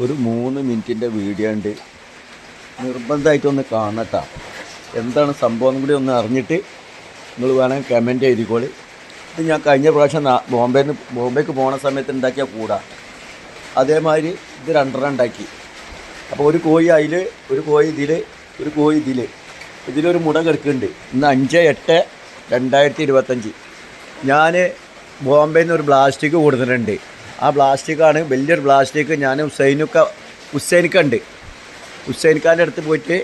ഒരു മൂന്ന് മിനിറ്റിന്റെ വീഡിയോ ഉണ്ട്. നിർബന്ധമായിട്ടൊന്ന് കാണട്ടാ. എന്താണ് സംഭവം കൂടി ഒന്ന് അറിഞ്ഞിട്ട് നിങ്ങൾ വേണമെങ്കിൽ കമന്റ് എഴുതിക്കോളി ഇത് ഞാൻ കഴിഞ്ഞ പ്രാവശ്യം ബോംബെന്ന് ബോംബെക്ക് പോണ സമയത്ത് ഉണ്ടാക്കിയ കൂടാ. അതേമാതിരി ഇത് രണ്ടെണ്ണം ഉണ്ടാക്കി. അപ്പോൾ ഒരു കോഴി അതിൽ ഒരു കോഴി ഇതിൽ ഒരു കോഴി ഇതിൽ ഇതിലൊരു മുട കിടക്കുന്നുണ്ട്. ഇന്ന് അഞ്ച് എട്ട് രണ്ടായിരത്തി ഇരുപത്തഞ്ച്. ഞാൻ ബോംബെയിൽ നിന്ന് ഒരു പ്ലാസ്റ്റിക് കൊടുത്തിട്ടുണ്ട്. ആ പ്ലാസ്റ്റിക്കാണ് വലിയൊരു പ്ലാസ്റ്റിക് ഞാൻ ഹുസൈനുക്ക ഹുസൈനിക്കുണ്ട് ഹുസൈൻഖാന്റെ അടുത്ത് പോയിട്ട്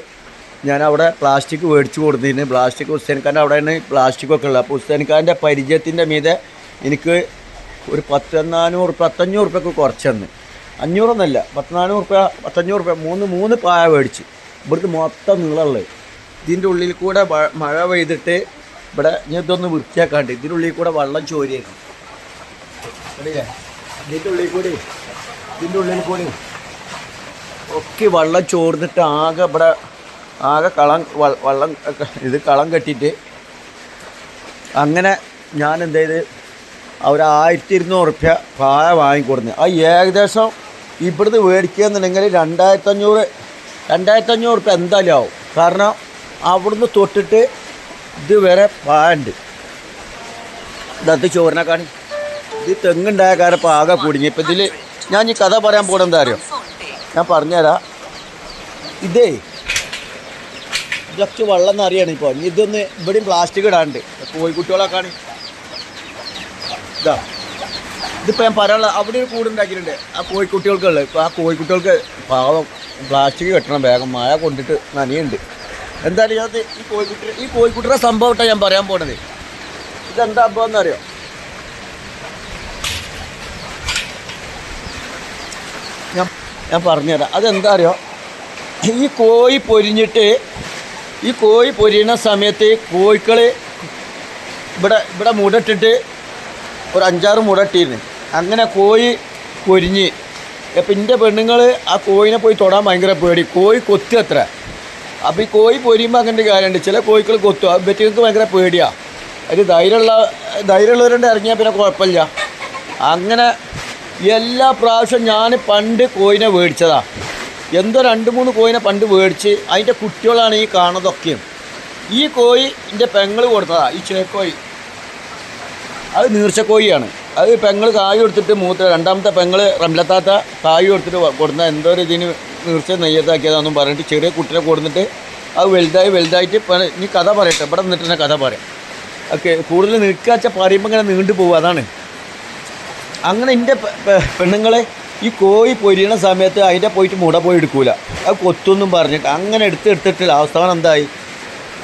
ഞാൻ അവിടെ പ്ലാസ്റ്റിക് മേടിച്ചു കൊടുത്തിരുന്നു. പ്ലാസ്റ്റിക് ഹുസൈൻഖാന്റെ അവിടെയാണ് പ്ലാസ്റ്റിക്കൊക്കെ ഉള്ളത്. അപ്പോൾ ഹുസൈൻഖാന്റെ പരിചയത്തിന്റെ മീതെ എനിക്ക് ഒരു പത്ത് നാനൂറ് പത്തഞ്ഞൂറ് റുപ്യക്ക് കുറച്ചെന്ന്. അഞ്ഞൂറൊന്നല്ല പത്ത് നാനൂറ് റുപ്യ പത്തഞ്ഞൂറ് റുപ്യ മൂന്ന് മൂന്ന് പായ മേടിച്ച്. ഇവിടുത്തെ മൊത്തം നീളമുള്ളത് ഇതിന്റെ ഉള്ളിൽ കൂടെ മഴ പെയ്തിട്ട് ഇവിടെ ഞാൻ ഇതൊന്ന് വൃത്തിയാക്കാണ്ട്. ഇതിന്റെ ഉള്ളിൽ കൂടെ വെള്ളം ചോരിയായിരുന്നു ഇതിന്റെ ഉള്ളിൽ കൂടി ഇതിന്റെ ഉള്ളിൽ കൂടി. ഒക്കെ വെള്ളം ചോർന്നിട്ട് ആകെ ഇവിടെ ആകെ കളം വള്ളം ഇത് കളം കെട്ടിയിട്ട് അങ്ങനെ ഞാൻ എന്ത് ചെയ്ത് അവർ ആയിരത്തി ഇരുന്നൂറ് റുപ്യ പായ വാങ്ങിക്കൊടുന്നു. ആ ഏകദേശം ഇവിടുന്ന് മേടിക്കുക എന്നുണ്ടെങ്കിൽ രണ്ടായിരത്തഞ്ഞൂറ് രണ്ടായിരത്തഞ്ഞൂറ് റുപ്യ എന്തായാലും ആവും. കാരണം അവിടുന്ന് തൊട്ടിട്ട് ഇതുവരെ പായ ഉണ്ട് ഇതത് ചോറിനെ കാണി? ഇത് തെങ്ങുണ്ടായ കാലം ഇപ്പം ആകെ കുടുങ്ങി. ഇപ്പം ഇതിൽ ഞാൻ ഈ കഥ പറയാൻ പോകണം എന്താ അറിയോ? ഞാൻ പറഞ്ഞുതരാം. ഇതേ ഇതൊക്കെ വെള്ളം എന്നറിയാണ് ഇപ്പോൾ ഇതൊന്ന് ഇവിടെയും പ്ലാസ്റ്റിക് ഇടാണ്ട്. കോഴിക്കുട്ടികളൊക്കെയാണ്. ഇതാ ഇതിപ്പോൾ ഞാൻ പറയാനുള്ള അവിടെ ഒരു കൂടുണ്ടാക്കിയിട്ടുണ്ട് ആ കോഴിക്കുട്ടികൾക്കുള്ളത്. ഇപ്പോൾ ആ കോഴിക്കുട്ടികൾക്ക് പാവം പ്ലാസ്റ്റിക് കെട്ടണം വേഗം. മഴ കൊണ്ടിട്ട് നനയുണ്ട്. എന്തായാലും ഈ കോഴിക്കുട്ടി ഈ കോഴിക്കുട്ടിയുടെ സംഭവമായിട്ടാണ് ഞാൻ പറയാൻ പോണത്. ഇതെന്താ സംഭവം എന്നറിയോ? ഞാൻ ഞാൻ പറഞ്ഞുതരാം. അതെന്താ അറിയോ? ഈ കോഴി പൊരിഞ്ഞിട്ട് ഈ കോഴി പൊരിയണ സമയത്ത് കോഴിക്കൾ ഇവിടെ ഇവിടെ മുടട്ടിട്ട് ഒരു അഞ്ചാറ് മുടട്ടിയിരുന്നു അങ്ങനെ കോഴി പൊരിഞ്ഞ്. അപ്പം എന്റെ പെണ്ണുങ്ങൾ ആ കോഴിനെ പോയി തൊടാൻ ഭയങ്കര പേടി. കോഴി കൊത്തി അത്ര. അപ്പോൾ ഈ കോഴി പൊരിയുമ്പോൾ അങ്ങനത്തെ കാര്യമുണ്ട്. ചില കോഴികൾ കൊത്തും. അത് പറ്റിയങ്ങൾക്ക് ഭയങ്കര പേടിയാണ് അതിൽ ധൈര്യമുള്ള ധൈര്യമുള്ളവരുണ്ട് ഇറങ്ങിയാൽ പിന്നെ കുഴപ്പമില്ല. അങ്ങനെ എല്ലാ പ്രാവശ്യം ഞാൻ പണ്ട് കോയിനെ മേടിച്ചതാ. എന്തോ രണ്ട് മൂന്ന് കോയിനെ പണ്ട് മേടിച്ച് അതിന്റെ കുട്ടികളാണ് ഈ കാണുന്നതൊക്കെയും ഈ കോഴി എന്റെ പെങ്ങൾ കൊടുത്തതാണ് ഈ ചേക്കോഴി അത് നീർച്ചക്കോയിയാണ് അത് പെങ്ങൾ കായ് കൊടുത്തിട്ട് മൂത്ത രണ്ടാമത്തെ പെങ്ങൾ റംലത്താത്ത കായ് കൊടുത്തിട്ട് കൊടുത്ത എന്തോ ഒരു ഇതിന് നീർച്ച നെയ്യത്താക്കിയതാണെന്നും പറഞ്ഞിട്ട് ചെറിയ കുട്ടിനെ കൊടുത്തിട്ട് അത് വലുതായി വലുതായിട്ട് ഇനി കഥ പറയട്ടെ. ഇവിടെ നിന്നിട്ട് തന്നെ കഥ പറയാം. ഓക്കെ കൂടുതൽ നിൽക്കാച്ച പറയുമ്പോൾ ഇങ്ങനെ നീണ്ടു പോകും അതാണ്. അങ്ങനെ എന്റെ പെണ്ണുങ്ങളെ ഈ കോഴി പൊരിയണ സമയത്ത് അതിന്റെ പോയിട്ട് മുട പോയി എടുക്കൂല. അത് കൊത്തൊന്നും പറഞ്ഞിട്ട് അങ്ങനെ എടുത്ത് എടുത്തിട്ട് അവസാനം എന്തായി?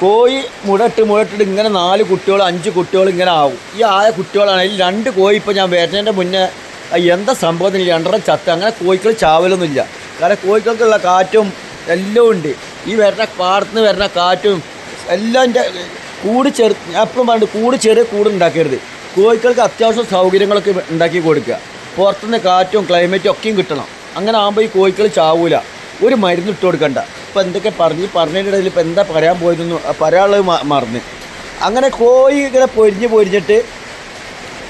കോഴി മുടട്ട് മുടട്ടിട്ട് ഇങ്ങനെ നാല് കുട്ടികൾ അഞ്ച് കുട്ടികൾ ഇങ്ങനെ ആവും. ഈ ആയ കുട്ടികളാണ്. കുട്ടികളാണെങ്കിൽ രണ്ട് കോഴി ഇപ്പോൾ ഞാൻ വരുന്നതിന്റെ മുന്നേ എന്താ സംഭവത്തിന് രണ്ടെണ്ണം ചത്ത്. അങ്ങനെ കോഴികൾ ചാവലൊന്നുമില്ല. കാരണം കോഴികൾക്കുള്ള കാറ്റും എല്ലാം ഉണ്ട്. ഈ വരുന്ന പാടത്തുനിന്ന് വരുന്ന കാറ്റും എല്ലാം എന്റെ കൂട് ചെറു ഞാൻ എപ്പോഴും കൂട് ചെറിയ കൂട് ഉണ്ടാക്കരുത്. കോഴികൾക്ക് അത്യാവശ്യം സൗകര്യങ്ങളൊക്കെ ഉണ്ടാക്കി കൊടുക്കുക. പുറത്തുനിന്ന് കാറ്റും ക്ലൈമറ്റും ഒക്കെയും കിട്ടണം. അങ്ങനെ ആകുമ്പോൾ ഈ കോഴികൾ ചാവൂല. ഒരു മരുന്ന് ഇട്ട് കൊടുക്കണ്ട. ഇപ്പം എന്തൊക്കെ പറഞ്ഞ് പറഞ്ഞതിന്റെ ഇടയിൽ ഇപ്പം എന്താ പറയാൻ പോയതെന്ന് പറയാനുള്ളത് മറന്ന്. അങ്ങനെ കോഴി ഇങ്ങനെ പൊരിഞ്ഞ് പൊരിഞ്ഞിട്ട്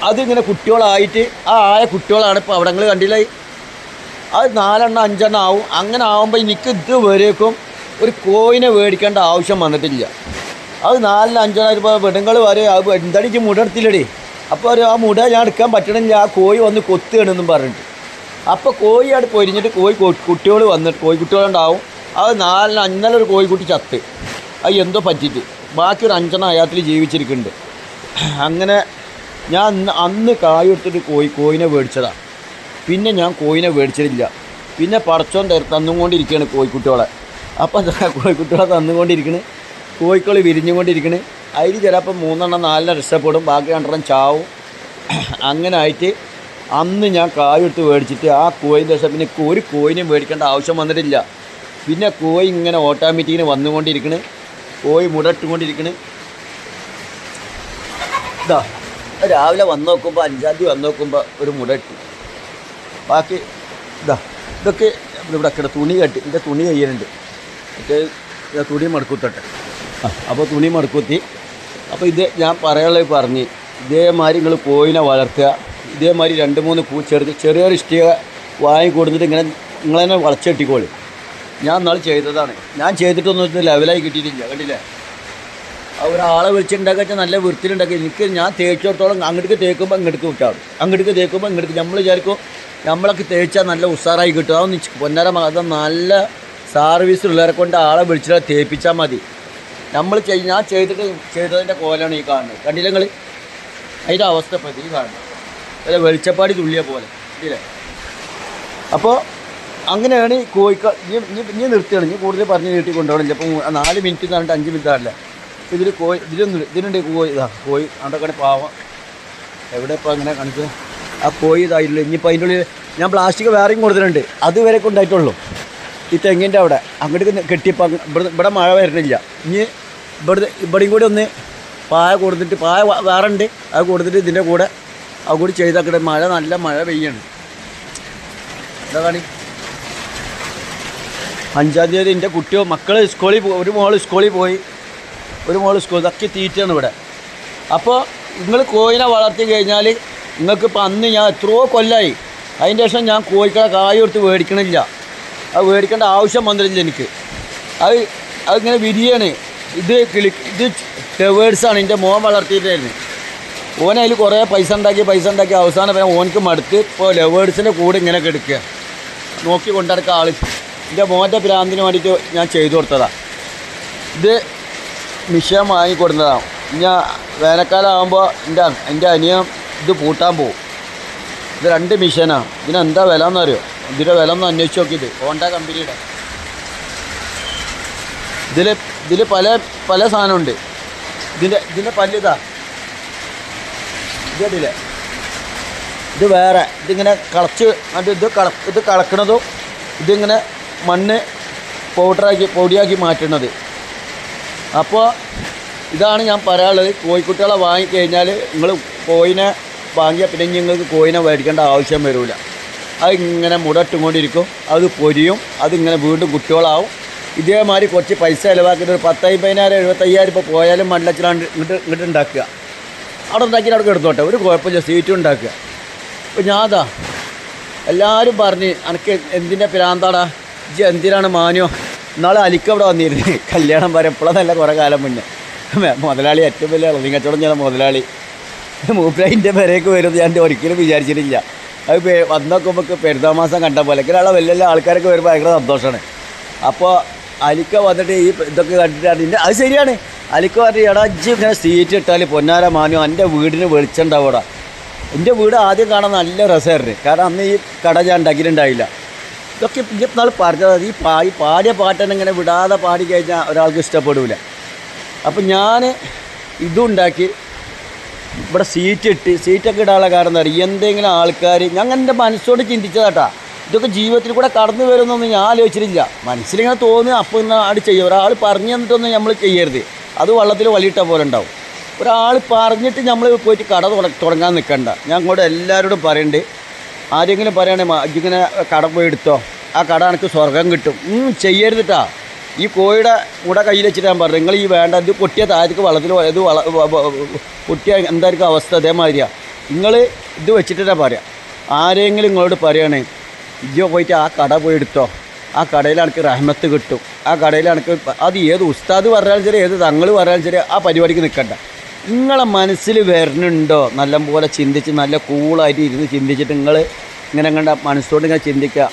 അതിങ്ങനെ കുട്ടികളായിട്ട് ആ ആയ കുട്ടികളാണ് ഇപ്പോൾ അവിടങ്ങൾ കണ്ടില്ല? അത് നാലെണ്ണം അഞ്ചെണ്ണം ആവും. അങ്ങനെ ആവുമ്പോൾ എനിക്ക് ഇതുവരേക്കും ഒരു കോയിനെ മേടിക്കേണ്ട ആവശ്യം വന്നിട്ടില്ല. അത് നാലിന് അഞ്ചെണ്ണം ഇപ്പോൾ പെണ്ണുങ്ങൾ വരെ അത് എന്താണിക്ക് മുട എടുത്തില്ലടി. അപ്പോൾ ഒരു ആ മുട ഞാൻ എടുക്കാൻ പറ്റണില്ല ആ കോഴി വന്ന് കൊത്തുകയാണെന്നും പറഞ്ഞിട്ട്. അപ്പോൾ കോഴി അവിടെ പൊരിഞ്ഞിട്ട് കോഴി കുട്ടികൾ വന്നിട്ട് കോഴിക്കുട്ടികളുണ്ടാവും അത് നാലിന് അന്നലെ ഒരു കോഴിക്കുട്ടി ചത്ത്. അത് എന്തോ പറ്റിയിട്ട്. ബാക്കി ഒരു അഞ്ചെണ്ണം അയാത്തിൽ ജീവിച്ചിരിക്കുന്നുണ്ട്. അങ്ങനെ ഞാൻ അന്ന് അന്ന് കായെടുത്തിട്ട് കോഴി കോഴിനെ മേടിച്ചതാണ് പിന്നെ ഞാൻ കോഴിനെ മേടിച്ചിട്ടില്ല പിന്നെ പടച്ചോൻ തര- തന്നുകൊണ്ടിരിക്കുകയാണ് കോഴിക്കുട്ടികളെ. അപ്പം കോഴിക്കുട്ടികളെ തന്നുകൊണ്ടിരിക്കണ്? കോഴിക്കൾ വിരിഞ്ഞുകൊണ്ടിരിക്കണ്. അതിൽ ചിലപ്പോൾ മൂന്നെണ്ണം നാലെണ്ണം രക്ഷപ്പെടും. ബാക്കി രണ്ടെണ്ണം ചാവും. അങ്ങനെ ആയിട്ട് അന്ന് ഞാൻ കായെടുത്ത് മേടിച്ചിട്ട് ആ കോഴിന്റെ ശേഷം പിന്നെ ഒരു കോഴിനെ മേടിക്കേണ്ട ആവശ്യം വന്നിട്ടില്ല. പിന്നെ കോഴി ഇങ്ങനെ ഓട്ടോമാറ്റിക്കിന് വന്നുകൊണ്ടിരിക്കണ്. കോഴി മുടട്ടുകൊണ്ടിരിക്കണ്. ഇതാ രാവിലെ വന്ന് നോക്കുമ്പോൾ അഞ്ചാം തീയതി വന്ന് നോക്കുമ്പോൾ ഒരു മുടട്ടു. ബാക്കി ഇതാ ഇതൊക്കെ ഇവിടെ തുണി കെട്ടി എന്റെ തുണി കയ്യിലുണ്ട്. മറ്റേ തുണി മടക്കുത്തട്ടെ. അപ്പോൾ തുണി മടക്കുത്തി. അപ്പോൾ ഇത് ഞാൻ പറയാനുള്ളത് പറഞ്ഞ് ഇതേമാതിരി നിങ്ങൾ കോഴിനെ വളർത്തുക ഇതേമാതിരി രണ്ട് മൂന്ന് പൂ ചെറുത് ചെറിയൊരു ഇഷ്ടിക വാങ്ങി കൊടുത്തിട്ട് ഇങ്ങനെ നിങ്ങൾ തന്നെ വളച്ചെട്ടിക്കോളി ഞാൻ നാളെ ചെയ്തതാണ്. ഞാൻ ചെയ്തിട്ടൊന്നും ലെവലായി കിട്ടിയിട്ടില്ല കണ്ടില്ലേ? ഒരാളെ വെച്ചാൽ നല്ല വൃത്തിയിലുണ്ടാക്കി. എനിക്ക് ഞാൻ തേച്ചിടത്തോളം അങ്ങോട്ടേക്ക് തേക്കുമ്പോൾ ഇങ്ങോട്ടേക്ക് വിട്ടാവും അങ്ങോട്ടേക്ക് തേക്കുമ്പോൾ ഇങ്ങോട്ടേക്ക് നമ്മൾ വിചാരിക്കും നമ്മളൊക്കെ തേച്ചാൽ നല്ല ഉഷാറായി കിട്ടും. അതൊന്നും പൊന്നര അത് നല്ല സർവീസ് ഉള്ളവരെ കൊണ്ട് ആളെ വിളിച്ചിട്ട് തേപ്പിച്ചാൽ മതി. നമ്മൾ ചെയ് ഞാൻ ചെയ്തിട്ട് ചെയ്തതിന്റെ കോലാണ് ഈ കാണുന്നത്. കണ്ടില്ല നിങ്ങൾ അതിന്റെ അവസ്ഥ പ്രതി ഈ കാണുന്നത്. അല്ല വെളിച്ചപ്പാടി തുള്ളിയ പോലെ. ഇല്ലേ അപ്പോൾ അങ്ങനെയാണ് ഈ കോഴിക്ക ഇനി ഇനി നിർത്തുകയാണ് ഇനി കൂടുതൽ പറഞ്ഞ് നീട്ടി കൊണ്ടുപോകണം അപ്പോൾ നാല് മിനിറ്റ് എന്ന് പറഞ്ഞിട്ട് അഞ്ച് മിനിറ്റ് ആണല്ലേ? ഇതിൽ കോഴി ഇതിലൊന്നും ഇതിനുണ്ട് കോഴി ഇതാ കോഴി. അവിടെ പാവം. എവിടെ ഇപ്പോൾ അങ്ങനെ കണിച്ച് ആ കോഴി ഇതായില്ല ഇനിയിപ്പോൾ അതിന്റെ ഉള്ളിൽ ഞാൻ പ്ലാസ്റ്റിക് വേറെയും കൊടുത്തിട്ടുണ്ട്. അതുവരെ കൊണ്ടായിട്ടുള്ളൂ. ഈ തെങ്ങിന്റെ അവിടെ. അങ്ങോട്ട് കെട്ടിയപ്പോൾ അങ്ങ് ഇവിടെ ഇവിടെ മഴ വരുന്നില്ല ഇനി ഇവിടെ ഇവിടെയും കൂടി ഒന്ന് പായ കൊടുത്തിട്ട് പായ വേറെ ഉണ്ട് അത് കൊടുത്തിട്ട് ഇതിന്റെ കൂടെ അത് കൂടി ചെയ്താക്കട്ടെ മഴ നല്ല മഴ പെയ്യാണ്. എന്താ കാണി അഞ്ചാം തീയതി എന്റെ കുട്ടിയോ മക്കൾ സ്കൂളിൽ പോയി ഒരു മോൾ സ്കൂളിൽ പോയി. ഒരു മോൾ സ്കൂൾ ഇതൊക്കെ തീറ്റയാണ് ഇവിടെ. അപ്പോൾ നിങ്ങൾ കോഴിനെ വളർത്തി കഴിഞ്ഞാൽ നിങ്ങൾക്ക് ഇപ്പം അന്ന് ഞാൻ എത്രയോ കൊല്ലമായി അതിന്റെ ശേഷം ഞാൻ കോഴിക്കളെ കായ് കൊടുത്ത് മേടിക്കണില്ല. അത് മേടിക്കേണ്ട ആവശ്യം വന്നിട്ടില്ല എനിക്ക്. അത് അതിങ്ങനെ വിരിയാണ്. ഇത് കിളി ഇത് ടെവേഴ്സാണ് എന്റെ മോൻ വളർത്തിയിട്ടായിരുന്നു ഓൻ അതിൽ കുറേ പൈസ ഉണ്ടാക്കി പൈസ ഉണ്ടാക്കി. അവസാനം വരെ ഓനക്ക് മടുത്ത് ഇപ്പോൾ ലെവേഡ്സിന്റെ കൂടെ ഇങ്ങനെ കെടുക്കുക നോക്കി കൊണ്ടിടക്കുക ആൾ എന്റെ മോന്റെ ഭ്രാന്തിന് വേണ്ടിയിട്ട് ഞാൻ ചെയ്തു കൊടുത്തതാണ് ഇത് മിഷൻ വാങ്ങിക്കൊടുത്തതാണ് ഞാൻ വേനൽക്കാലം ആകുമ്പോൾ എന്റെ എന്റെ അനിയൻ ഇത് പൂട്ടാൻ പോകും ഇത് രണ്ട് മിഷനാണ് ഇതിനെന്താ വില എന്നറിയോ? ഇതിന്റെ വില ഒന്ന് അന്വേഷിച്ച് നോക്കിയിട്ട് ഹോണ്ട കമ്പനിയുടെ. ഇതിൽ ഇതിൽ പല പല സാധനമുണ്ട്. ഇതിന്റെ ഇതിന്റെ പല്ലിതാ ഇത്. ഇത് വേറെ. ഇതിങ്ങനെ കളച്ച് അത് ഇത് കള ഇത് കളക്കണതും ഇതിങ്ങനെ മണ്ണ് പൗഡറാക്കി പൊടിയാക്കി മാറ്റുന്നത്. അപ്പോൾ ഇതാണ് ഞാൻ പറയാനുള്ളത്. കോഴിക്കുട്ടികളെ വാങ്ങിക്കഴിഞ്ഞാൽ നിങ്ങൾ കോയിനെ വാങ്ങിയാൽ പിന്നെ നിങ്ങൾക്ക് കോയിനെ മേടിക്കേണ്ട ആവശ്യം വരില്ല അത് ഇങ്ങനെ മുടട്ടുകൊണ്ടിരിക്കും അത് പൊരിയും. അതിങ്ങനെ വീണ്ടും കുട്ടികളാവും. ഇതേമാതിരി കുറച്ച് പൈസ ചിലവാക്കിയിട്ട് ഒരു പത്തയ്മ്പതിനായിരം എഴുപത്തയ്യായിരം ഇപ്പോൾ പോയാലും മണ്ണിലച്ചിലാണ് ഇങ്ങോട്ട് ഇങ്ങോട്ട് ഉണ്ടാക്കുക അവിടെ ഉണ്ടാക്കിയിട്ട് അവിടെ എടുത്തോട്ടെ ഒരു കുഴപ്പമില്ല. സീറ്റും ഉണ്ടാക്കുക. അപ്പോൾ ഞാതാ എല്ലാവരും പറഞ്ഞ് എനിക്ക് എന്തിന്റെ പിരാന്താടാ? ഇജ്ജ് എന്തിനാണ് മാനോ നാളെ അലിക്ക് അവിടെ വന്നിരുന്നു. കല്യാണം വരെ എപ്പോഴാന്നല്ല കുറേ കാലം മുന്നേ. മുതലാളി ഏറ്റവും വലിയ ഇളവി കച്ചവടം മുതലാളി. മുതലാളി എന്റെ പേരേക്ക് വരും ഞാൻ ഒരിക്കലും വിചാരിച്ചിട്ടില്ല. അത് വന്നൊക്കെ പെരുന്നാമാസം കണ്ട പോലെ. ഇങ്ങനെയുള്ള വലിയ വലിയ ആൾക്കാരൊക്കെ വരുമ്പോൾ ഭയങ്കര സന്തോഷമാണ് അപ്പോൾ അലിക്ക വന്നിട്ട് ഈ ഇതൊക്കെ കണ്ടിട്ടാണ് അതിന്റെ അത് ശരിയാണ്. അലിക്ക പറഞ്ഞിട്ട് എടാ ഇങ്ങനെ സീറ്റ് ഇട്ടാൽ പൊന്നാര മാനോ എന്റെ വീടിന് വെളിച്ചുണ്ടാവൂടാ എന്റെ വീട് ആദ്യം കാണാൻ നല്ല രസമായിരുന്നു. കാരണം അന്ന് ഈ കട ഞാൻ ഉണ്ടാക്കിയിട്ടുണ്ടായില്ല. ഇതൊക്കെ ഇപ്പം നാൾ പറഞ്ഞത് ഈ പാ ഈ പാടിയ പാട്ടനെ ഇങ്ങനെ വിടാതെ പാടി കഴിഞ്ഞാൽ ഒരാൾക്ക് ഇഷ്ടപ്പെടില്ല അപ്പം ഞാൻ ഇതുണ്ടാക്കി ഇവിടെ സീറ്റ് ഇട്ട് സീറ്റൊക്കെ ഇടാനുള്ള കാരണം പറയുക എന്തെങ്കിലും ആൾക്കാർ ഞാൻ എന്റെ മനസ്സോട് ചിന്തിച്ചതാട്ടാ. ഇതൊക്കെ ജീവിതത്തിൽ കൂടെ കടന്നു വരുമെന്നൊന്നും ഞാൻ ആലോചിച്ചിട്ടില്ല. മനസ്സിലിങ്ങനെ തോന്നി അപ്പോൾ ഇന്ന് ആട് ചെയ്യും. ഒരാൾ പറഞ്ഞു തന്നിട്ടൊന്നും നമ്മൾ ചെയ്യരുത്. അത് വള്ളത്തിൽ വലിയിട്ട പോലെ ഉണ്ടാവും. ഒരാൾ പറഞ്ഞിട്ട് നമ്മൾ പോയിട്ട് കട തുടങ്ങാൻ നിൽക്കണ്ട ഞാൻ അങ്ങോട്ട് എല്ലാവരോടും പറയണ്ട്. ആരെങ്കിലും പറയണേ ഇങ്ങനെ കട പോയി എടുത്തോ. ആ കട എനിക്ക് സ്വർഗം കിട്ടും. ചെയ്യരുതിട്ടാ ഈ കോഴിയുടെ കൂടെ കയ്യിൽ വെച്ചിട്ട് ഞാൻ പറഞ്ഞു നിങ്ങൾ ഈ വേണ്ട ഇത് പൊട്ടിയ താഴത്തേക്ക് വള്ളത്തിൽ പോയ- ഇത് വള പൊട്ടിയ എന്തായിരിക്കും അവസ്ഥ? അതേമാതിരിയാണ് നിങ്ങൾ ഇത് വെച്ചിട്ടാ പറയാം ആരെങ്കിലും നിങ്ങളോട് പറയണേ ഇയ്യോ പോയിട്ട് ആ കട പോയി എടുത്തോ. ആ കടയിൽ എനിക്ക് റഹ്മത്ത് കിട്ടും. ആ കടയിൽ എനിക്ക് അത് ഏത് ഉസ്താദ് പറഞ്ഞാലും ശരി ഏത് തങ്ങൾ പറഞ്ഞാലും ശരി ആ പരിപാടിക്ക് നിൽക്കണ്ട. നിങ്ങളെ മനസ്സിൽ വരുന്നുണ്ടോ നല്ലപോലെ ചിന്തിച്ച് നല്ല കൂളായിട്ട് ഇരുന്ന് ചിന്തിച്ചിട്ട് നിങ്ങൾ ഇങ്ങനെ കണ്ട മനസ്സോട് ഇങ്ങനെ ചിന്തിക്കുക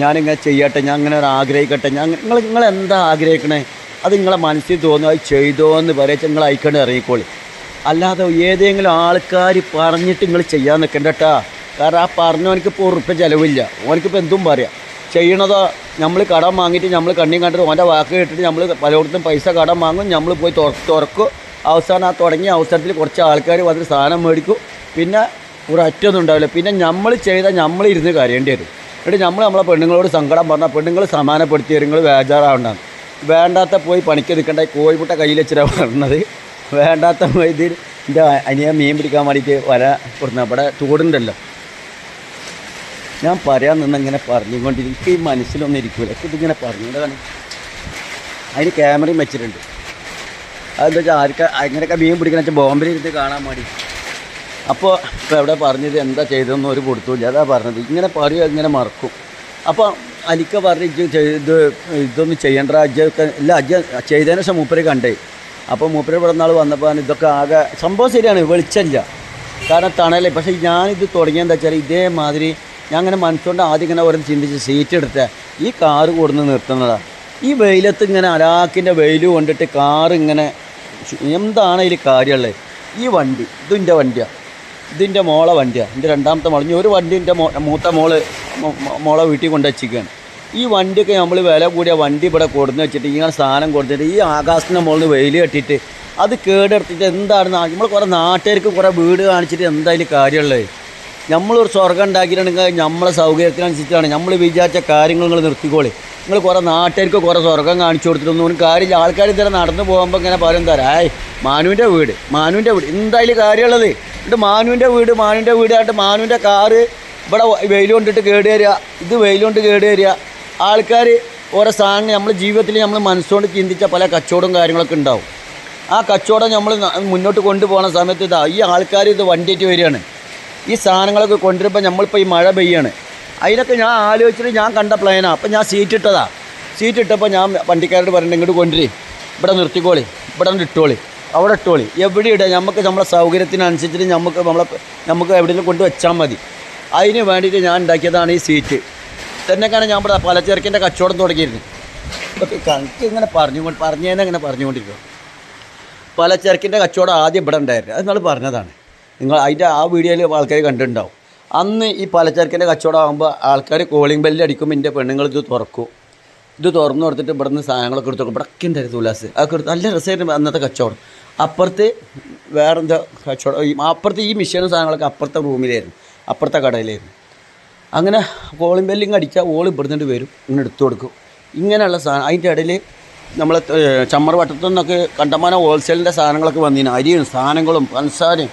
ഞാനിങ്ങനെ ചെയ്യട്ടെ ഞാൻ അങ്ങനെ ഒരു ആഗ്രഹിക്കട്ടെ ഞാൻ നിങ്ങൾ നിങ്ങൾ എന്താ ആഗ്രഹിക്കണേ? അത് നിങ്ങളെ മനസ്സിൽ തോന്നുന്നു അത് ചെയ്തോ എന്ന് പറയച്ച നിങ്ങൾ അയക്കേണ്ടി ഇറങ്ങിക്കോളി. അല്ലാതെ ഏതെങ്കിലും ആൾക്കാർ പറഞ്ഞിട്ട് നിങ്ങൾ ചെയ്യാൻ നിൽക്കണ്ടട്ടാ കാരണം ആ പറഞ്ഞവനക്ക് ഇപ്പോൾ ഉറുപ്പ് ചിലവില്ല. ഓനക്കിപ്പോൾ എന്തും പറയാം. ചെയ്യണതോ നമ്മൾ കടം വാങ്ങിയിട്ട് നമ്മൾ കണ്ണി കണ്ടിട്ട് ഓന്റെ വാക്ക് കേട്ടിട്ട് നമ്മൾ പലയിടത്തും പൈസ കടം വാങ്ങും നമ്മൾ പോയി തുറ തുറക്കും. അവസാനം ആ തുടങ്ങിയ അവസരത്തിൽ കുറച്ച് ആൾക്കാർ വന്നിട്ട് സാധനം മേടിക്കും. പിന്നെ ഒരു ഒരൊറ്റൊന്നും ഉണ്ടാവില്ല. പിന്നെ നമ്മൾ ചെയ്താൽ നമ്മൾ ഇരുന്ന് കരയേണ്ടി വരും. എന്നിട്ട് നമ്മൾ നമ്മളെ പെണ്ണുങ്ങളോട് സങ്കടം പറഞ്ഞാൽ പെണ്ണുങ്ങൾ സമാനപ്പെടുത്തി നിങ്ങൾ വേജാറാവണ്ടാണ് വേണ്ടാത്ത പോയി പണിക്ക് നിൽക്കേണ്ട കോഴിമുട്ട കയ്യിൽ വെച്ചിട്ടാണ് പറഞ്ഞത് വേണ്ടാത്ത പോയി ഇതിൽ എന്റെ അനിയ മീൻ പിടിക്കാൻ വേണ്ടിയിട്ട് വര കൊടുക്കുന്ന അവിടെ ചൂടുണ്ടല്ലോ ഞാൻ പറയാൻ നിന്ന് ഇങ്ങനെ പറഞ്ഞുകൊണ്ട് എനിക്ക് ഈ മനസ്സിലൊന്നും ഇരിക്കൂല. എനിക്ക് ഇതിങ്ങനെ പറഞ്ഞതാണ് അതിന് ക്യാമറയും വെച്ചിട്ടുണ്ട്. അതെന്താ വെച്ചാൽ ആർക്കാ അങ്ങനെയൊക്കെ മീൻ പിടിക്കണ വെച്ചാൽ ബോംബെയിൽ ഇരുന്ന് കാണാൻ വേണ്ടി. അപ്പോൾ ഇപ്പോൾ എവിടെ പറഞ്ഞത് എന്താ ചെയ്തതെന്ന് ഒരു കൊടുത്തില്ല അതാ പറഞ്ഞത്. ഇങ്ങനെ പറയുക ഇങ്ങനെ മറക്കും. അപ്പോൾ അലിക്ക പറഞ്ഞ് ചെയ്ത് ഇതൊന്നും ചെയ്യേണ്ട അജ്ജൊക്കെ ഇല്ല അജ്ജ ചെയ്തതിന് ശേഷം മൂപ്പര് കണ്ടേ. അപ്പോൾ മൂപ്പര് ഇവിടെ നാൾ വന്നപ്പോൾ ഇതൊക്കെ ആകെ സംഭവം ശരിയാണ് വെളിച്ചല്ല കാരണം തണലേ. പക്ഷേ ഞാനിത് തുടങ്ങിയെന്താ വെച്ചാൽ ഇതേമാതിരി ഞാൻ അങ്ങനെ മനസ്സുകൊണ്ട് ആദ്യം ഇങ്ങനെ ഓരോ ചിന്തിച്ച് സീറ്റ് എടുത്ത. ഈ കാറ് കൊടുന്ന് നിർത്തുന്നതാണ് ഈ വെയിലത്ത് ഇങ്ങനെ അലാക്കിന്റെ വെയിൽ കൊണ്ടിട്ട് കാറിങ്ങനെ എന്താണ് ഇതിൽ കാര്യമുള്ളത്? ഈ വണ്ടി ഇതിന്റെ വണ്ടിയാണ് ഇതിന്റെ മോളെ വണ്ടിയാണ് എന്റെ രണ്ടാമത്തെ മോൾ ഇനി ഒരു വണ്ടി മോ മൂത്ത മോൾ മോളെ വീട്ടിൽ കൊണ്ട് വെച്ചിരിക്കുകയാണ് ഈ വണ്ടിയൊക്കെ നമ്മൾ വില കൂടിയ വണ്ടി ഇവിടെ കൊടുന്ന് വെച്ചിട്ട് ഇങ്ങനെ സാധനം കൊടുത്തിട്ട് ഈ ആകാശത്തിന്റെ മുകളിൽ വെയിൽ കെട്ടിയിട്ട് അത് കേടെടുത്തിട്ട് എന്താണ് നമ്മൾ കുറേ നാട്ടുകാർക്ക് കുറേ വീട് കാണിച്ചിട്ട് എന്തായാലും കാര്യമുള്ളത് നമ്മളൊരു സ്വർഗം ഉണ്ടാക്കിയിട്ടുണ്ടെങ്കിൽ നമ്മളെ സൗകര്യത്തിനനുസരിച്ചാണ് നമ്മൾ വിചാരിച്ച കാര്യങ്ങൾ നിങ്ങൾ നിർത്തിക്കോളി. നിങ്ങൾ കുറേ നാട്ടുകാർക്ക് കുറേ സ്വർഗം കാണിച്ചു കൊടുത്തിട്ടൊന്നും ഒരു കാര്യമില്ല. ആൾക്കാർ ഇതുവരെ നടന്നു പോകുമ്പോൾ ഇങ്ങനെ പറയും തരാം ഏയ് മാനുവിന്റെ വീട് മാനുവിന്റെ വീട്. എന്തായാലും കാര്യമുള്ളത്? എന്നിട്ട് മാനുവിന്റെ വീട് മാനുവിന്റെ വീടായിട്ട് മാനുവിന്റെ കാറ് ഇവിടെ വെയിൽ കൊണ്ടിട്ട് കേട് വരിക. ഇത് വെയിൽ കൊണ്ട് കേട് വരിക. ആൾക്കാർ ഓരോ സാധനങ്ങൾ നമ്മൾ ജീവിതത്തിൽ നമ്മൾ മനസ്സുകൊണ്ട് ചിന്തിച്ച പല കച്ചവടവും കാര്യങ്ങളൊക്കെ ഉണ്ടാവും. ആ കച്ചവടം നമ്മൾ മുന്നോട്ട് കൊണ്ടുപോകുന്ന സമയത്ത് ഇതാ ഈ ആൾക്കാർ ഇത് വണ്ടിയിട്ട് വരികയാണ്. ഈ സാധനങ്ങളൊക്കെ കൊണ്ടുവരുമ്പോൾ നമ്മളിപ്പോൾ ഈ മഴ പെയ്യാണ്. അതിനൊക്കെ ഞാൻ ആലോചിച്ചിട്ട് ഞാൻ കണ്ട പ്ലാനാണ് അപ്പം ഞാൻ സീറ്റ് ഇട്ടതാണ് സീറ്റ് ഇട്ടപ്പോൾ ഞാൻ വണ്ടിക്കാരോട് പറഞ്ഞിട്ട് ഇങ്ങോട്ട് കൊണ്ടുവരും. ഇവിടെ നിർത്തിക്കോളി. ഇവിടെ നിന്ന് ഇട്ടോളി. അവിടെ ഇട്ടോളി എവിടെ ഇടുക നമുക്ക് നമ്മളെ സൗകര്യത്തിനനുസരിച്ചിട്ട് നമുക്ക് നമ്മളെ നമുക്ക് എവിടെയെങ്കിലും കൊണ്ട് വെച്ചാൽ മതി. അതിന് വേണ്ടിയിട്ട് ഞാൻ ഉണ്ടാക്കിയതാണ് ഈ സീറ്റ് തന്നെക്കാണ് ഞാൻ ഇവിടെ പലചരക്കിന്റെ കച്ചവടം തുടങ്ങിയിരുന്നു. കണക്ക് ഇങ്ങനെ പറഞ്ഞു പറഞ്ഞേനെ ഇങ്ങനെ പറഞ്ഞുകൊണ്ടിരിക്കും പലചരക്കിന്റെ കച്ചവടം ആദ്യം ഇവിടെ ഉണ്ടായിരുന്നു. അത് നിങ്ങൾ പറഞ്ഞതാണ്. നിങ്ങൾ അതിന്റെ ആ വീഡിയോയിൽ ആൾക്കാർ കണ്ടിട്ടുണ്ടാവും. അന്ന് ഈ പലചരക്കിന്റെ കച്ചവടം ആകുമ്പോൾ ആൾക്കാർ കോളിംഗ് ബെല്ല് അടിക്കുമ്പോൾ എന്റെ പെണ്ണുങ്ങൾ ഇത് തുറക്കും. ഇത് തുറന്നു കൊടുത്തിട്ട് ഇവിടെ നിന്ന് സാധനങ്ങളൊക്കെ എടുത്തു ഇവിടെ ഒക്കെ ഉണ്ടായിരുന്നു ഉല്ലാസ് അതൊക്കെ എടുത്ത് നല്ല രസമായിരുന്നു അന്നത്തെ കച്ചവടം. അപ്പുറത്ത് വേറെന്താ കച്ചവടം? ഈ അപ്പുറത്ത് ഈ മിഷീനും സാധനങ്ങളൊക്കെ അപ്പുറത്തെ റൂമിലായിരുന്നു. അപ്പുറത്തെ കടയിലായിരുന്നു. അങ്ങനെ കോളിംഗ് ബെല്ലിങ് അടിച്ചാൽ ഓൾ ഇവിടുന്ന് വരും. ഇങ്ങനെ എടുത്തു കൊടുക്കും. ഇങ്ങനെയുള്ള സാധനം അതിന്റെ ഇടയിൽ നമ്മൾ ചമ്മർ വട്ടത്തു നിന്നൊക്കെ കണ്ടമാനം ഹോൾസെയിലിന്റെ സാധനങ്ങളൊക്കെ വന്നിന്. അരിയും സാധനങ്ങളും പഞ്ചസാരയും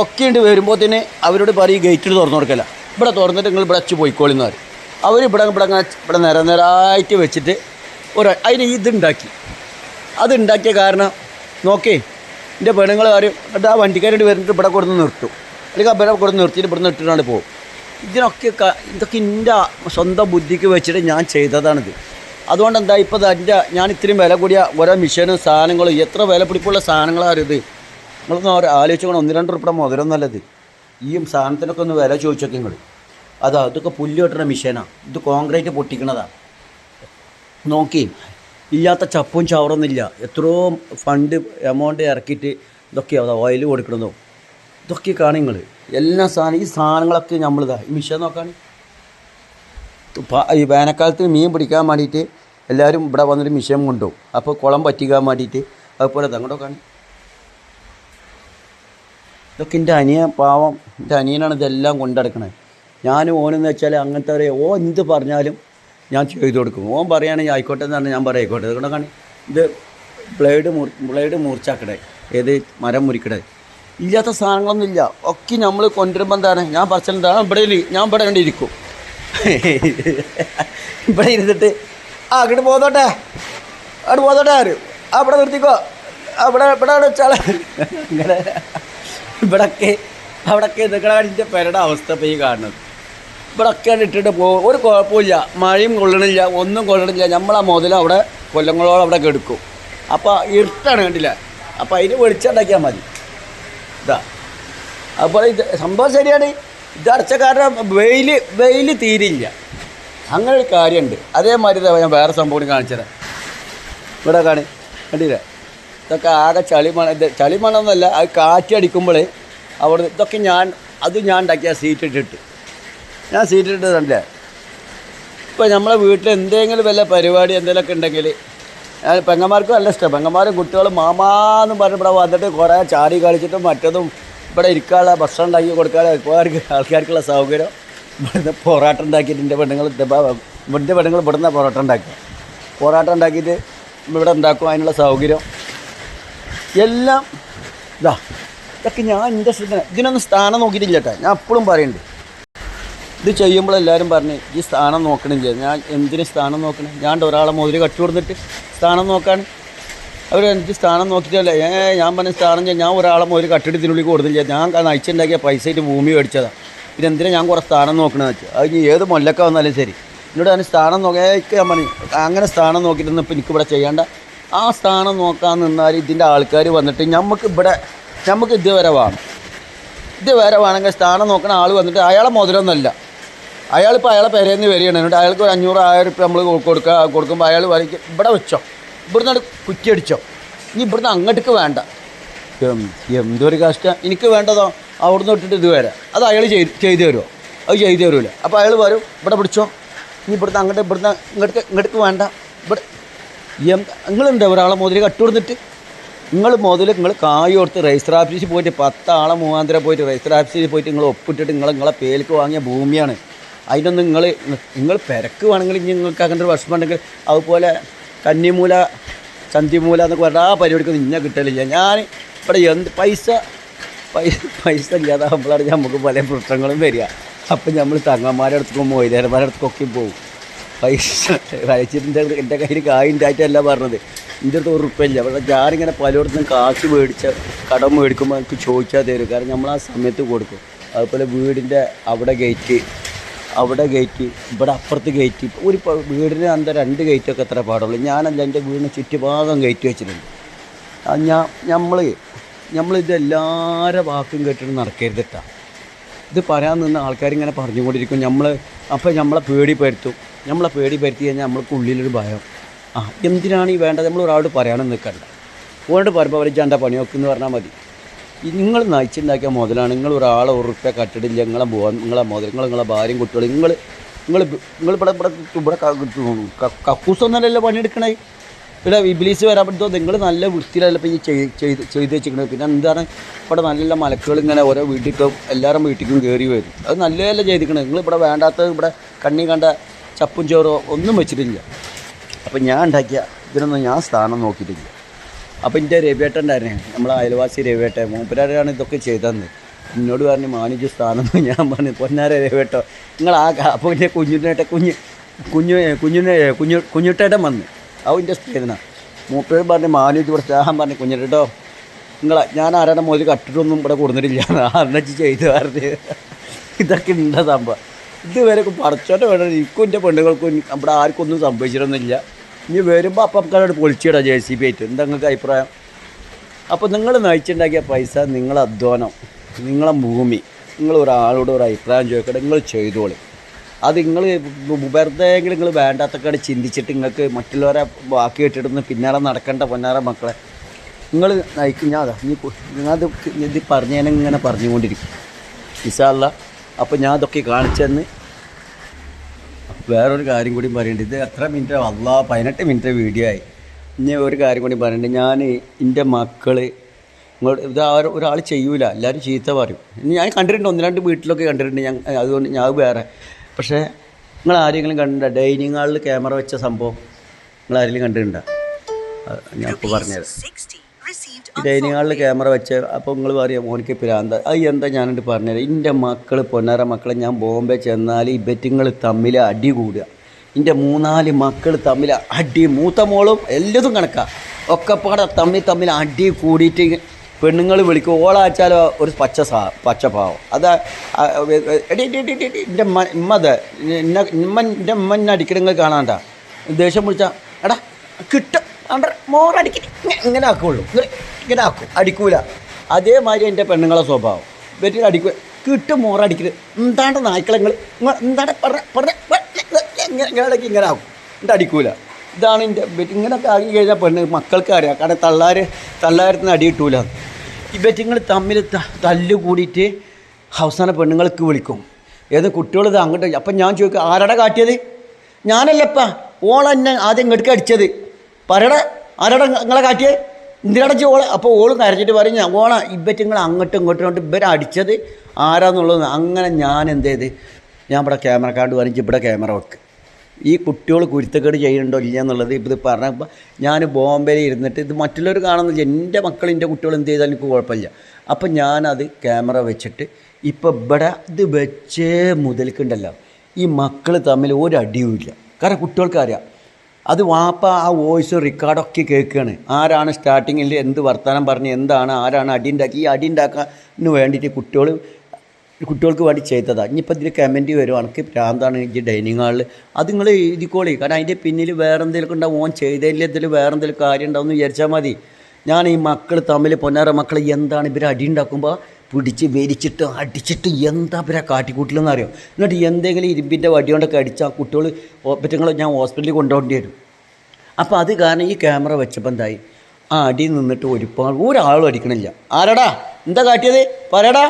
ഒക്കെ ഉണ്ട് വരുമ്പോൾ തന്നെ അവരോട് പറയും ഗേറ്റിൽ തുറന്നു കൊടുക്കല. ഇവിടെ തുറന്നിട്ട് നിങ്ങൾ ഇവിടെ അച്ചു പോയിക്കോളിന്ന് പറയും. അവർ ഇവിടെ ഇവിടെ ഇവിടെ നിര നിരായിട്ട് വെച്ചിട്ട് ഒരു അതിന് ഇതുണ്ടാക്കി. അതുണ്ടാക്കിയ കാരണം നോക്കേ എന്റെ പെണ്ണുങ്ങൾ കാര്യം എന്നിട്ട് ആ വണ്ടിക്കാരോട് വരുന്നിട്ട് ഇവിടെ കൊടുന്ന് നിർത്തും. അല്ലെങ്കിൽ അവരെ കൊടുന്ന് നിർത്തിയിട്ട് ഇവിടെ നിർത്തിയിട്ടാണ് പോകും. ഇതിനൊക്കെ ഇതൊക്കെ എന്റെ സ്വന്തം ബുദ്ധിക്ക് വെച്ചിട്ട് ഞാൻ ചെയ്തതാണിത്. അതുകൊണ്ട് എന്താ ഇപ്പോൾ എന്റെ ഞാൻ ഇത്രയും വില കൂടിയ ഓരോ മിഷനും സാധനങ്ങളും എത്ര വില പിടിപ്പുള്ള സാധനങ്ങളാണ് ഇത്? നിങ്ങളൊന്ന് ആലോചിച്ചോണം ഒന്ന് രണ്ട് ഉറുപ്പിടെ മുതലൊന്നല്ലത് ഈ സാധനത്തിനൊക്കെ ഒന്ന് വില ചോദിച്ചൊക്കെ നിങ്ങൾ അതാ ഇതൊക്കെ പുല്ല് കെട്ടുന്ന മിഷനാണ് ഇത് കോൺക്രീറ്റ് പൊട്ടിക്കണതാ. നോക്കി ഇല്ലാത്ത ചപ്പും ചവറൊന്നുമില്ല. എത്രയോ ഫണ്ട് എമൗണ്ട് ഇറക്കിയിട്ട് ഇതൊക്കെ അതാ ഓയിൽ കൊടുക്കണതോ. ഇതൊക്കെ കാണും നിങ്ങൾ എല്ലാ സാധനം ഈ സാധനങ്ങളൊക്കെ നമ്മളിതാ ഈ മിഷൻ നോക്കാണ്. പ- ഈ വേനൽക്കാലത്ത് മീൻ പിടിക്കാൻ വേണ്ടിയിട്ട് എല്ലാവരും ഇവിടെ വന്നിട്ട് മിഷൻ കൊണ്ടുപോകും. അപ്പോൾ കുളം പറ്റിക്കാൻ വേണ്ടിയിട്ട് അതുപോലെ തങ്ങോട്ടൊക്കെയാണ് ഇതൊക്കെ എന്റെ അനിയൻ പാവം എന്റെ അനിയനാണ് ഇതെല്ലാം കൊണ്ടടക്കണത്. ഞാൻ ഓനെന്ന് വെച്ചാൽ അങ്ങനത്തെ ഒരു ഓ എന്ത് പറഞ്ഞാലും ഞാൻ ചെയ്തു കൊടുക്കും. ഓൻ പറയുകയാണെങ്കിൽ ആയിക്കോട്ടെ എന്ന് പറഞ്ഞാൽ ഞാൻ പറയാം ആയിക്കോട്ടെ. അതുകൊണ്ടാണ് ഇത് ബ്ലേഡ് മുറി ബ്ലേഡ് മുറിച്ചാക്കടേ ഏത് മരം മുറിക്കടെ ഇല്ലാത്ത സാധനങ്ങളൊന്നും ഇല്ല. ഒക്കെ നമ്മൾ കൊണ്ടുവരുമ്പോൾ എന്താണ്? ഞാൻ പറച്ചെന്താണ് ഇവിടെ ഞാൻ ഇവിടെ കണ്ട് ഇരിക്കും. ഇവിടെ ഇരുന്നിട്ട് ആ അങ്ങോട്ട് പോന്നോട്ടെ. അങ്ങോട്ട് പോന്നോട്ടെ ആര്? ആ ഇവിടെ നിർത്തിക്കോ. അവിടെ ഇവിടെ അവിടെ വെച്ചാൽ ഇങ്ങനെ ഇവിടൊക്കെ അവിടൊക്കെ നിൽക്കണ എന്റെ പേരുടെ അവസ്ഥ ഇപ്പോൾ ഈ കാണുന്നത്. ഇവിടൊക്കെ ഇട്ടിട്ട് പോകും. ഒരു കുഴപ്പമില്ല. മഴയും കൊള്ളണില്ല. ഒന്നും കൊള്ളണില്ല. നമ്മളാ മുതൽ അവിടെ കൊല്ലങ്ങളോളം അവിടെ കെടുക്കും. അപ്പോൾ ഇരുട്ടാണ് കണ്ടില്ല? അപ്പോൾ അതിന് വെളിച്ചുണ്ടാക്കിയാൽ മതി. ഇതാ. അപ്പോൾ ഇത് സംഭവം ശരിയാണ്. ഇത് അടച്ച കാരണം വെയിൽ വെയിൽ തീരില്ല. അങ്ങനെ ഒരു കാര്യമുണ്ട് അതേമാതിരി ഞാൻ വേറെ സംഭവം കാണിച്ചു തരാം ഇവിടെ കാണി കണ്ടില്ലേ? ഇതൊക്കെ ആകെ ചളിമണ ഇത് ചളിമണമെന്നല്ല അത് കാറ്റടിക്കുമ്പോൾ അവിടെ ഇതൊക്കെ ഞാൻ അത് ഞാൻ ഉണ്ടാക്കിയ സീറ്റ് ഇട്ടിട്ട്. ഞാൻ സീറ്റ് ഇട്ടതല്ല ഇപ്പോൾ നമ്മളെ വീട്ടിൽ എന്തെങ്കിലും വല്ല പരിപാടി എന്തെങ്കിലുമൊക്കെ ഉണ്ടെങ്കിൽ ഞാൻ പെങ്ങന്മാർക്ക് നല്ല ഇഷ്ടം. പെങ്ങന്മാരും കുട്ടികളും മാമാന്നും പറഞ്ഞ് ഇവിടെ വന്നിട്ട് കുറേ ചാടി കളിച്ചിട്ടും മറ്റതും ഇവിടെ ഇരിക്കാനുള്ള ഭക്ഷണം ഉണ്ടാക്കി കൊടുക്കാനുള്ള ആൾക്കാർക്ക് ആൾക്കാർക്കുള്ള സൗകര്യം. ഇവിടുന്ന് പൊറോട്ട ഉണ്ടാക്കിയിട്ട് എന്റെ പെണ്ണുങ്ങൾ മുന്റെ പെണ്ണുങ്ങൾ ഇവിടുന്ന് പൊറോട്ട ഉണ്ടാക്കുക പൊറോട്ട ഉണ്ടാക്കിയിട്ട് ഇവിടെ ഉണ്ടാക്കും. അതിനുള്ള സൗകര്യം. എല്ലാം ഇതാ. ഇതൊക്കെ ഞാൻ എന്റെ ഇഷ്ടത്തിന് ഇതിനൊന്നും സ്ഥാനം നോക്കിയിട്ടില്ല ഞാൻ എപ്പോഴും പറയുന്നുണ്ട് ഇത് ചെയ്യുമ്പോൾ എല്ലാവരും പറഞ്ഞ് ഈ സ്ഥാനം നോക്കണം നോക്കണില്ല. ഞാൻ എന്തിന് സ്ഥാനം നോക്കണം? ഞാൻ ഒരാളെ മുതൽ കട്ടി കൊടുത്തിട്ട് സ്ഥാനം നോക്കാൻ അവർ എനിക്ക് സ്ഥാനം നോക്കിയിട്ടല്ല. ഏ ഞാൻ പറഞ്ഞ സ്ഥാനം ഞാൻ ഒരാളെ മുതൽ കട്ടിടത്തിനുള്ളിൽ കൊടുത്തില്ല. ഞാൻ നയിച്ചുണ്ടാക്കിയ പൈസ ഭൂമി മേടിച്ചതാണ് പിന്നെ എന്തിനാ ഞാൻ കുറേ സ്ഥാനം നോക്കണമെന്ന് വെച്ചാൽ അത് ഇനി ഏത് മൊല്ലക്ക വന്നാലും ശരി. എന്നോട് ഞാൻ സ്ഥാനം നോക്കിയാൽ ഞാൻ പറഞ്ഞു അങ്ങനെ സ്ഥാനം നോക്കിയിട്ടൊന്നും ഇപ്പം എനിക്കിവിടെ ചെയ്യേണ്ട. ആ സ്ഥാനം നോക്കാൻ നിന്നാൽ ഇതിന്റെ ആൾക്കാർ വന്നിട്ട് നമുക്ക് ഇവിടെ നമുക്ക് ഇതുവരെ വേണം ഇതുവരെ വേണമെങ്കിൽ സ്ഥാനം നോക്കണ ആൾ വന്നിട്ട് അയാളെ മുതലൊന്നുമല്ല അയാളിപ്പോൾ അയാളെ പെരേന്ന് വരികയാണ്. എന്നിട്ട് അയാൾക്ക് ഒരു അഞ്ഞൂറ് ആയിരം റുപ്യ നമ്മൾ കൊടുക്കുക കൊടുക്കുമ്പോൾ അയാൾ വരയ്ക്ക് ഇവിടെ വെച്ചോ. ഇവിടുന്ന് കുറ്റി അടിച്ചോ. ഇനി ഇവിടുന്ന് അങ്ങോട്ടേക്ക് വേണ്ട. എന്തൊരു കഷ്ടം. എനിക്ക് വേണ്ടതോ? അവിടുന്ന് ഇട്ടിട്ട് ഇത് വരാം. അത് അയാൾ ചെയ്ത് ചെയ്തു തരുമോ അത് ചെയ്തു തരൂല. അപ്പോൾ അയാൾ വരും ഇവിടെ പിടിച്ചോ. ഇനി ഇവിടുന്ന് അങ്ങോട്ട് ഇവിടുന്ന് ഇങ്ങോട്ട് ഇങ്ങോട്ടേക്ക് വേണ്ട. ഇവിടെ നിങ്ങളുണ്ട് ഒരാളെ മുതൽ കട്ടുകൊടുത്തിട്ട്? നിങ്ങൾ മുതൽ നിങ്ങൾ കായ് കൊടുത്ത് രജിസ്റ്റർ ഓഫീസിൽ പോയിട്ട് പത്താളെ മൂവാന്തരം പോയിട്ട് രജിസ്റ്റർ ഓഫീസിൽ പോയിട്ട് നിങ്ങൾ ഒപ്പിട്ടിട്ട് നിങ്ങൾ നിങ്ങളെ പേർക്ക് വാങ്ങിയ ഭൂമിയാണ്. അതിനൊന്നും നിങ്ങൾ നിങ്ങൾ പെരക്ക് വേണമെങ്കിൽ നിങ്ങൾക്ക് അങ്ങനെ ഒരു വിഷമം ഉണ്ടെങ്കിൽ അതുപോലെ കന്നിമൂല ചന്തിമൂല എന്നൊക്കെ പറഞ്ഞാൽ ആ പരിപാടിക്ക് ഇന്ന കിട്ടലില്ല. ഞാൻ ഇവിടെ എന്ത് പൈസ പൈസ പൈസ ഇല്ലാതാകുമ്പോഴാണ് നമുക്ക് പല പ്രശ്നങ്ങളും വരിക. അപ്പം നമ്മൾ തങ്ങന്മാരുടെ അടുത്തേക്കും മൊയ്തേരന്മാരുടെ അടുത്തൊക്കെ പോകും. പൈസ വരച്ചിട്ട് എന്റെ കയ്യിൽ കായിന്റായിട്ടല്ല പറഞ്ഞത്. എന്റെ അടുത്ത് ഒരു അവിടെ പക്ഷേ ഞാനിങ്ങനെ പലയിടത്തും കാശ് മേടിച്ച കടം മേടിക്കുമ്പോൾ എനിക്ക് ചോദിച്ചാൽ തരും. കാരണം നമ്മൾ ആ സമയത്ത് കൊടുക്കും. അതുപോലെ വീടിന്റെ അവിടെ ഗേറ്റ് അവിടെ ഗേറ്റ് ഇവിടെ അപ്പുറത്ത് ഗേറ്റ് ഒരു വീടിന് അന്ത രണ്ട് ഗേറ്റൊക്കെ എത്ര പാടുള്ളൂ. ഞാനല്ല എന്റെ വീടിന് ചുറ്റുഭാഗം ഗേറ്റ് വെച്ചിട്ടുണ്ട്. ഞാൻ നമ്മൾ നമ്മളിത് എല്ലാവരുടെ വാക്കും കേട്ടിട്ട് നടക്കരുതിട്ടാ. ഇത് പറയാൻ നിന്ന് ആൾക്കാരിങ്ങനെ പറഞ്ഞുകൊണ്ടിരിക്കും. നമ്മൾ അപ്പോൾ നമ്മളെ പേടി പരുത്തും നമ്മളെ പേടി പരുത്തി കഴിഞ്ഞാൽ നമ്മൾക്ക് ഉള്ളിലൊരു ഭയം. ആ എന്തിനാണ് ഈ വേണ്ടത്? നമ്മൾ ഒരാളോട് പറയാനും നിൽക്കണ്ട ഓരോട് പറയുമ്പോൾ അവർ ജണ്ട പണിയൊക്കെ എന്ന് പറഞ്ഞാൽ മതി. നിങ്ങൾ നയിച്ചുണ്ടാക്കിയ മുതലാണ് നിങ്ങൾ ഒരാളെ ഉറപ്പ കട്ടിടില്ല നിങ്ങളെ നിങ്ങളെ മുതൽ നിങ്ങൾ നിങ്ങളെ ഭാര്യയും കുട്ടികളും നിങ്ങൾ നിങ്ങൾ നിങ്ങൾ ഇവിടെ ഇവിടെ ഇവിടെ കക്കൂസൊന്നല്ലല്ലോ പണിയെടുക്കണേ. ഇവിടെ വിബിലീസ് വരാൻ പറ്റുമോ? നിങ്ങൾ നല്ല വൃത്തിയിലല്ല ഇപ്പം ഈ ചെയ്ത് ചെയ്ത് ചെയ്ത് വെച്ചിരിക്കുന്നത് പിന്നെ എന്താണ്? ഇവിടെ നല്ല മലക്കുകൾ ഇങ്ങനെ ഓരോ വീട്ടിലേക്കും എല്ലാവരും വീട്ടിലേക്കും കയറി വരും. അത് നല്ലതല്ല ചെയ്തിരിക്കണത്. നിങ്ങൾ ഇവിടെ വേണ്ടാത്ത ഇവിടെ കണ്ണി കണ്ട ചപ്പും ചോറോ ഒന്നും വെച്ചിട്ടില്ല. അപ്പം ഞാൻ ഉണ്ടാക്കിയ ഇതിനൊന്നും ഞാൻ സ്ഥാനം നോക്കിയിട്ടില്ല. അപ്പം എന്റെ രവിയേട്ടന്റായിരുന്നു നമ്മളെ അയൽവാസി രവിയേട്ടൻ. മൂപ്പരാരാണ് ഇതൊക്കെ ചെയ്തതെന്ന്. എന്നോട് പറഞ്ഞു മാനിജ് സ്ഥാനം ഞാൻ പറഞ്ഞു പൊന്നാര രവിയേട്ടോ. നിങ്ങൾ ആ അപ്പോൾ എന്റെ കുഞ്ഞുട്ടേട്ട കുഞ്ഞ് കുഞ്ഞു കുഞ്ഞിനെ കുഞ്ഞു കുഞ്ഞുട്ടേട്ടൻ വന്ന്. അവന്റെ സ്നേഹന മൂപ്പര് പറഞ്ഞു മാനിജ് ഇവിടെ സ്നേഹം പറഞ്ഞു കുഞ്ഞിട്ടോ നിങ്ങൾ ഞാൻ ആരാണ് മുതൽ കട്ടിട്ടൊന്നും ഇവിടെ കൊടുത്തിട്ടില്ല അന്നച്ച് ചെയ്തു പറഞ്ഞ്. ഇതൊക്കെ ഉണ്ട സംഭവം. ഇതുവരെ പടച്ചോന്റെ വേണം എനിക്കും എന്റെ പെണ്ണുങ്ങൾക്കും ഇവിടെ ആർക്കൊന്നും സംഭവിച്ചിട്ടൊന്നുമില്ല. ഇനി വരുമ്പോൾ അപ്പം നമുക്കവിടെ പൊളിച്ചിടാം ജെ സി ബി ആയിട്ട്. എന്താ നിങ്ങൾക്ക് അഭിപ്രായം? അപ്പോൾ നിങ്ങൾ നയിച്ചുണ്ടാക്കിയ പൈസ നിങ്ങളെ അധ്വാനം നിങ്ങളെ ഭൂമി നിങ്ങൾ ഒരാളോട് ഒരു അഭിപ്രായം ചോദിക്കട്ടെ നിങ്ങൾ ചെയ്തോളി. അത് നിങ്ങൾ വെറുതെ നിങ്ങൾ വേണ്ടാത്തക്കാട് ചിന്തിച്ചിട്ട് നിങ്ങൾക്ക് മറ്റുള്ളവരെ ബാക്കി കെട്ടിടുന്ന പിന്നാലെ നടക്കേണ്ട പൊന്നാറ മക്കളെ. നിങ്ങൾ നയിക്കും ഞാൻ അതാ നീ ഞാനത് ഇത് പറഞ്ഞതിനെ ഇങ്ങനെ പറഞ്ഞുകൊണ്ടിരിക്കും. വിശാല അപ്പോൾ ഞാൻ അതൊക്കെ കാണിച്ചെന്ന് വേറൊരു കാര്യം കൂടി പറയേണ്ടത് ഇത് എത്ര മിനിറ്റ്? വല്ല പതിനെട്ട് മിനിറ്റ് വീഡിയോ ആയി. ഇനി ഒരു കാര്യം കൂടി പറയണ്ട്. ഞാൻ എന്റെ മക്കൾ ഇങ്ങോട്ട് ഇത് ഒരാൾ ചെയ്യൂല. എല്ലാവരും ചീത്ത പറയും. ഞാൻ കണ്ടിട്ടുണ്ട്. ഒന്ന് രണ്ട് വീട്ടിലൊക്കെ കണ്ടിട്ടുണ്ട് ഞാൻ. അതുകൊണ്ട് ഞാൻ വേറെ. പക്ഷേ നിങ്ങൾ ആരെങ്കിലും കണ്ടിട്ടുണ്ടോ? ഡൈനിങ് ഹാളിൽ ക്യാമറ വെച്ച സംഭവം നിങ്ങൾ ആരെങ്കിലും കണ്ടിട്ടുണ്ടോ? ഞാൻ ഇപ്പോൾ പറഞ്ഞുതരാം. ഈ ഡൈനിങ് ഹാളിൽ ക്യാമറ വെച്ച് അപ്പോൾ നിങ്ങൾ പറയാം മോനിക്ക് പിരാന്ത അത് എന്താ ഞാനിട്ട് പറഞ്ഞത്? എന്റെ മക്കൾ പൊന്നാര മക്കളെ ഞാൻ ബോംബെ ചെന്നാൽ ഈ ബെറ്റുങ്ങൾ തമ്മിൽ അടി കൂടുക. എന്റെ മൂന്നാൽ മക്കൾ തമ്മിൽ അടി മൂത്ത മോളും എല്ലതും കണക്കാ. ഒക്കെ പാടെ തമ്മിൽ തമ്മിൽ അടി കൂടിയിട്ട് പെണ്ണുങ്ങൾ വിളിക്കും ഓളാച്ചാലോ ഒരു പച്ച സാ പച്ച പാവം. അത് എടി എടി എടി എന്റെ ഉമ്മ ഉമ്മത് ഇമ്മൻ എന്റെ ഉമ്മ അടിക്കടങ്ങൾ കാണാണ്ട. ദേഷ്യം വിളിച്ചാൽ എടാ കിട്ടും. ഇങ്ങനെ ആക്കുള്ളൂ. ഇങ്ങനെ ആക്കും. അടിക്കൂല. അതേമാതിരി എന്റെ പെണ്ണുങ്ങളെ സ്വഭാവം. വെറ്റിൽ അടിക്കുക കിട്ടും മോറടിക്കൽ എന്താണ്ട് നായ്ക്കളങ്ങൾ എന്താണ് പറഞ്ഞ ഇങ്ങനെ ആക്കും. എന്നിട്ട് അടിക്കൂല. ഇതാണ് എന്റെ ഇങ്ങനെയൊക്കെ ആക്കി കഴിഞ്ഞാൽ പെണ്ണ് മക്കൾക്ക് അറിയാം. കാരണം തള്ളാർ തള്ളാരത്തിന് അടി കിട്ടൂല. ഈ വെറ്റിങ്ങൾ തമ്മിൽ തല്ല് കൂടിയിട്ട് അവസാന പെണ്ണുങ്ങൾക്ക് വിളിക്കും. ഏത് കുട്ടികൾ ഇത് അങ്ങോട്ട് അപ്പം ഞാൻ ചോദിക്കും ആരടെ കാട്ടിയത്? ഞാനല്ലപ്പാ. ഓളെന്നെ ആദ്യം ഇങ്ങോട്ട് അടിച്ചത്. പറയട ആരാടെ നിങ്ങളെ കാറ്റിയേ എന്തിനടച്ച് ഓളെ അപ്പോൾ ഓൾ കരച്ചിട്ട് പറയും ഞാൻ ഓള ഇവറ്റ് നിങ്ങൾ അങ്ങോട്ടും ഇങ്ങോട്ടും കൊണ്ട് ഇവരെ അടിച്ചത് ആരാന്നുള്ളത് അങ്ങനെ ഞാൻ എന്ത് ചെയ്ത്? ഞാൻ ഇവിടെ ക്യാമറ കാണ്ട് പറഞ്ഞ് ഇവിടെ ക്യാമറ വെക്ക്. ഈ കുട്ടികൾ കുരുത്തക്കേട് ചെയ്യുന്നുണ്ടോ ഇല്ല എന്നുള്ളത് ഇത് പറഞ്ഞപ്പോൾ ഞാൻ ബോംബെയിൽ ഇരുന്നിട്ട് ഇത് മറ്റുള്ളവർ കാണുന്നില്ല എന്റെ മക്കൾ എന്റെ കുട്ടികൾ എന്ത് ചെയ്താലും എനിക്ക് കുഴപ്പമില്ല. അപ്പം ഞാനത് ക്യാമറ വെച്ചിട്ട് ഇപ്പം ഇവിടെ ഇത് വെച്ചേ മുതൽക്കുണ്ടല്ലോ ഈ മക്കൾ തമ്മിൽ ഒരു അടിയുമില്ല കാരണം കുട്ടികൾക്ക് അറിയാം. അത് വാപ്പ ആ വോയിസ് റെക്കോർഡൊക്കെ കേൾക്കുകയാണ് ആരാണ് സ്റ്റാർട്ടിങ്ങിൽ എന്ത് വർത്തമാനം പറഞ്ഞ് എന്താണ് ആരാണ് അടി ഉണ്ടാക്കി ഈ അടി ഉണ്ടാക്കാൻ വേണ്ടിയിട്ട് കുട്ടികൾ കുട്ടികൾക്ക് വേണ്ടി ചെയ്തതാണ് ഇനിയിപ്പോൾ ഇതിൽ കമന്റ് വരും എനിക്ക് പ്രാന്താണ് ഈ ഡൈനിങ് ഹാളിൽ അത് നിങ്ങൾ എഴുതിക്കോളി. കാരണം അതിന്റെ പിന്നിൽ വേറെ എന്തെങ്കിലും ഉണ്ടാവും. ഓൻ ചെയ്തതിൽ ഇതിൽ വേറെ എന്തെങ്കിലും കാര്യം ഉണ്ടാവും എന്ന് വിചാരിച്ചാൽ മതി. ഞാൻ ഈ മക്കൾ തമ്മിൽ പൊന്നാറ മക്കൾ എന്താണ് ഇവർ അടി ഉണ്ടാക്കുമ്പോൾ പിടിച്ച് വലിച്ചിട്ട് അടിച്ചിട്ട് എന്താ പിന്നെ കാട്ടിക്കൂട്ടിലെന്ന് അറിയാം? എന്നിട്ട് എന്തെങ്കിലും ഇരുമ്പിന്റെ വടി കൊണ്ടൊക്കെ അടിച്ചാൽ ആ കുട്ടികൾ പറ്റുങ്ങൾ ഞാൻ ഹോസ്പിറ്റലിൽ കൊണ്ടുപോകേണ്ടി വരും. അപ്പോൾ അത് കാരണം ഈ ക്യാമറ വെച്ചപ്പോൾ എന്തായി? ആ അടി നിന്നിട്ട് ഒരുപാട് ഒരാളും അടിക്കണില്ല. ആരടാ? എന്താ കാട്ടിയത്? പറയടാ.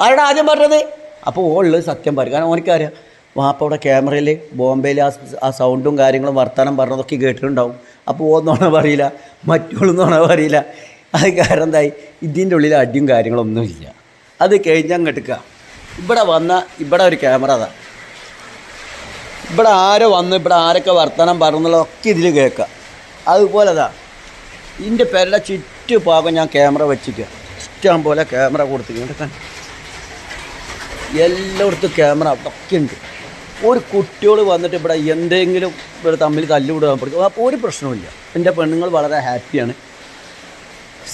ആരടാ ആദ്യം പറഞ്ഞത്? അപ്പോൾ ഓളുള്ളത് സത്യം പറയും. കാരണം ഓനിക്കറിയാം വാപ്പ അവിടെ ക്യാമറയിൽ ബോംബെയിൽ ആ ആ സൗണ്ടും കാര്യങ്ങളും വർത്തമാനം പറഞ്ഞതൊക്കെ കേട്ടിട്ടുണ്ടാവും. അപ്പോൾ ഓന്നോണ പറയില്ല മറ്റുള്ളൊന്നോണ പറയില്ല. അത് കാരണം എന്തായി? ഇതിന്റെ ഉള്ളിൽ അടിയും കാര്യങ്ങളൊന്നുമില്ല അത് കഴിഞ്ഞ് അങ്ങോട്ട് ഇവിടെ വന്ന ഇവിടെ ഒരു ക്യാമറ അതാ. ഇവിടെ ആരോ വന്ന് ഇവിടെ ആരൊക്കെ വർത്തമാനം പറഞ്ഞുള്ളതൊക്കെ ഇതിൽ കേൾക്കാം. അതുപോലെ അതാ. ഇതിന്റെ പേരുടെ ചുറ്റുഭാഗം ഞാൻ ക്യാമറ വെച്ചിരിക്കുക ഇഷ്ടം പോലെ ക്യാമറ കൊടുത്തിട്ടുണ്ട് എല്ലായിടത്തും ക്യാമറ അതൊക്കെ ഉണ്ട്. ഒരു കുട്ടികൾ വന്നിട്ട് ഇവിടെ എന്തെങ്കിലും ഇവിടെ തമ്മിൽ തല്ലുവിടാൻ പഠിക്കും അപ്പോൾ ഒരു പ്രശ്നവുമില്ല. എന്റെ പെണ്ണുങ്ങൾ വളരെ ഹാപ്പിയാണ്.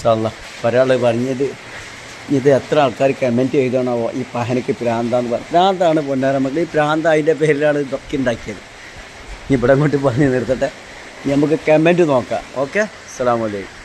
സാല്ല ഒരാൾ പറഞ്ഞത് ഇത് എത്ര ആൾക്കാർ കമന്റ് ചെയ്തോണോ ഈ പഹനയ്ക്ക് പ്രാന്താന്ന് പറഞ്ഞു പ്രാന്താണ് പൊന്നാരമ്മക്ക് ഈ പ്രാന്ത അതിന്റെ പേരിലാണ് ഇതൊക്കെ ഉണ്ടാക്കിയത് ഇവിടെ അങ്ങോട്ട് പറഞ്ഞ് നിർത്തട്ടെ. നമുക്ക് കമന്റ് നോക്കാം. ഓക്കെ അസ്സാം വലൈക്കും